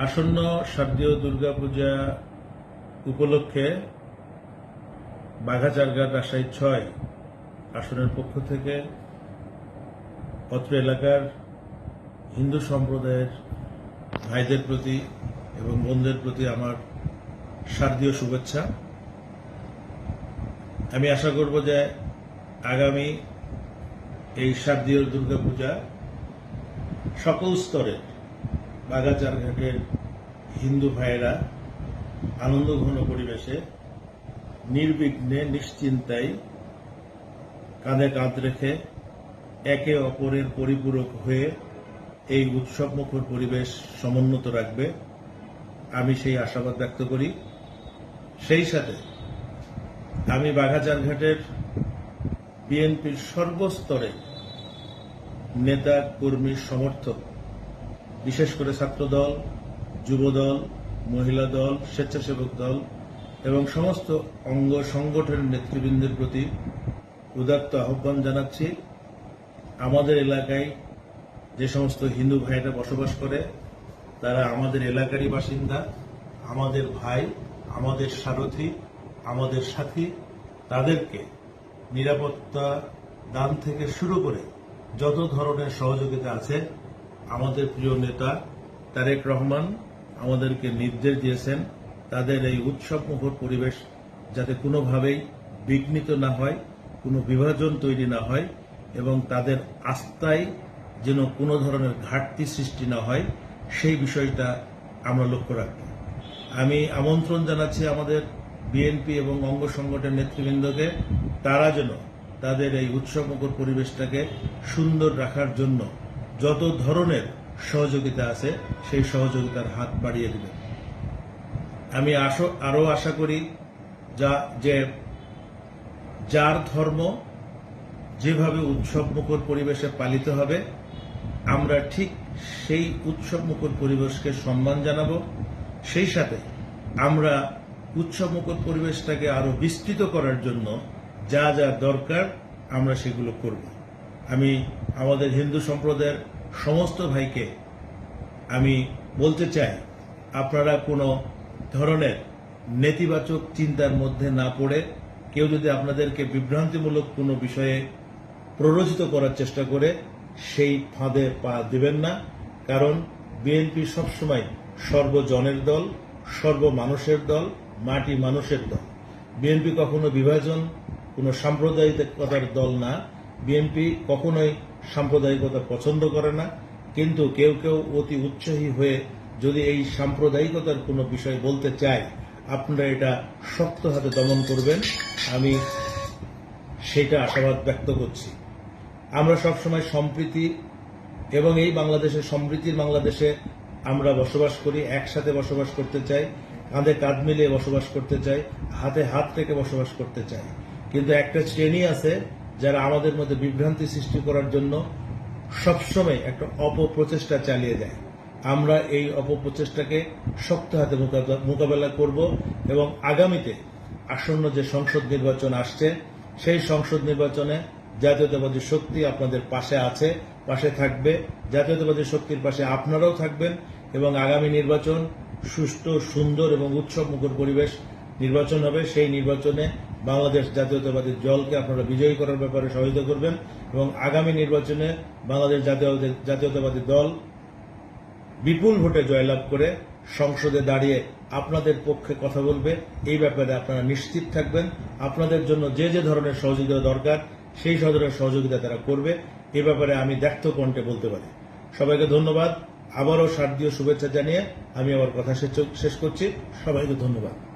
আসন্ন শারদীয় দুর্গাপূজা উপলক্ষে বাঘাচারঘাট রাজশাহী ছয় আসনের পক্ষ থেকে অত্র এলাকার হিন্দু সম্প্রদায়ের ভাইদের প্রতি এবং বোনদের প্রতি আমার শারদীয় শুভেচ্ছা। আমি আশা করব যে আগামী এই শারদীয় দুর্গাপূজা সকল স্তরের বাগাচার ঘাটের হিন্দু ভাইয়েরা আনন্দঘন পরিবেশে নির্বিঘ্নে, নিশ্চিন্তায় কাঁধে কাঁধ রেখে একে অপরের পরিপূরক হয়ে এই উৎসবমুখর পরিবেশ সমুন্নত রাখবে। আমি সেই আশাবাদ ব্যক্ত করি। সেই সাথে আমি বাঘাচার ঘাটের বিএনপির সর্বস্তরে নেতা, কর্মী, সমর্থক বিশেষ করে ছাত্রদল, যুবদল, মহিলা দল, স্বেচ্ছাসেবক দল এবং সমস্ত অঙ্গ সংগঠনের নেতৃবৃন্দের প্রতি উদাত্ত আহ্বান জানাচ্ছি। আমাদের এলাকায় যে সমস্ত হিন্দু ভাইরা বসবাস করে, তারা আমাদের এলাকারই বাসিন্দা, আমাদের ভাই, আমাদের সারথী, আমাদের সাথী, তাদেরকে নিরাপত্তা দান থেকে শুরু করে যত ধরনের সহযোগিতা আছে আমাদের প্রিয় নেতা তারেক রহমান আমাদেরকে নির্দেশ দিয়েছেন তাদের এই উৎসব মুখর পরিবেশ যাতে কোনোভাবেই বিঘ্নিত না হয়, কোনো বিভাজন তৈরি না হয় এবং তাদের আস্থায় যেন কোনো ধরনের ঘাটতি সৃষ্টি না হয়, সেই বিষয়টা আমরা লক্ষ্য রাখব আমি আমন্ত্রণ জানাচ্ছি আমাদের বিএনপি এবং অঙ্গ সংগঠনের নেতৃবৃন্দকে, তারা যেন তাদের এই উৎসবমুখর পরিবেশটাকে সুন্দর রাখার জন্য যত ধরনের সহযোগিতা আছে, সেই সহযোগিতার হাত বাড়িয়ে দেবে। আমি আশো- আরও আশা করি যা, যে যার ধর্ম যেভাবে উৎসবমুখর পরিবেশে পালিত হবে, আমরা ঠিক সেই উৎসবমুখর পরিবেশকে সম্মান জানাব। সেই সাথে আমরা উৎসবমুখর পরিবেশটাকে আরও বিস্তৃত করার জন্য যা যা দরকার আমরা সেগুলো করব। আমি আমাদের হিন্দু সম্প্রদায়ের সমস্ত ভাইকে আমি বলতে চাই, আপনারা কোনো ধরনের নেতিবাচক চিন্তার মধ্যে না পড়ে, কেউ যদি আপনাদেরকে বিভ্রান্তিমূলক কোনো বিষয়ে প্ররোচিত করার চেষ্টা করে, সেই ফাঁদে পা দেবেন না। কারণ বিএনপি সবসময় সর্বজনের দল, সর্বমানুষের দল, মাটি মানুষের দল। বিএনপি কখনো বিভাজন, কোনো সাম্প্রদায়িকতার দল না। বিএনপি কখনোই সাম্প্রদায়িকতা পছন্দ করে না, কিন্তু কেউ কেউ অতি উৎসাহী হয়ে যদি এই সাম্প্রদায়িকতার কোনো বিষয় বলতে চায়, আপনারা এটা শক্ত হাতে দমন করবেন। আমি সেটা আশাবাদ ব্যক্ত করছি। আমরা সবসময় সম্প্রীতি এবং এই বাংলাদেশের সমৃদ্ধির বাংলাদেশে আমরা বসবাস করি, একসাথে বসবাস করতে চাই, কাঁধে কাঁধ মিলিয়ে বসবাস করতে চাই, হাতে হাত রেখে বসবাস করতে চাই। কিন্তু একটা শ্রেণি আছে যারা আমাদের মধ্যে বিভ্রান্তি সৃষ্টি করার জন্য সবসময় একটা অপপ্রচেষ্টা চালিয়ে দেয় আমরা এই অপপ্রচেষ্টাকে শক্ত হাতে মোকাবেলা- করব এবং আগামীতে আসন্ন যে সংসদ নির্বাচন আসছে, সেই সংসদ নির্বাচনে জাতীয়তাবাদী শক্তি আপনাদের পাশে আছে, পাশে থাকবে। জাতীয়তাবাদী শক্তির পাশে আপনারাও থাকবেন এবং আগামী নির্বাচন সুষ্ঠু, সুন্দর এবং উৎসব মুখর পরিবেশ নির্বাচন হবে। সেই নির্বাচনে বাংলাদেশ জাতীয়তাবাদী দলকে আপনারা বিজয়ী করার ব্যাপারে সহায়তা করবেন এবং আগামী নির্বাচনে বাংলাদেশ জাতীয়তাবাদী দল বিপুল ভোটে জয়লাভ করে সংসদে দাঁড়িয়ে আপনাদের পক্ষে কথা বলবে। এই ব্যাপারে আপনারা নিশ্চিত থাকবেন। আপনাদের জন্য যে যে ধরনের সহযোগিতা দরকার, সেই ধরনের সহযোগিতা তারা করবে। এ ব্যাপারে আমি ব্যক্ত কণ্ঠে বলতে পারি। সবাইকে ধন্যবাদ। আবারও শারদীয় শুভেচ্ছা জানিয়ে আমি আমার কথা শেষ করছি। সবাইকে ধন্যবাদ।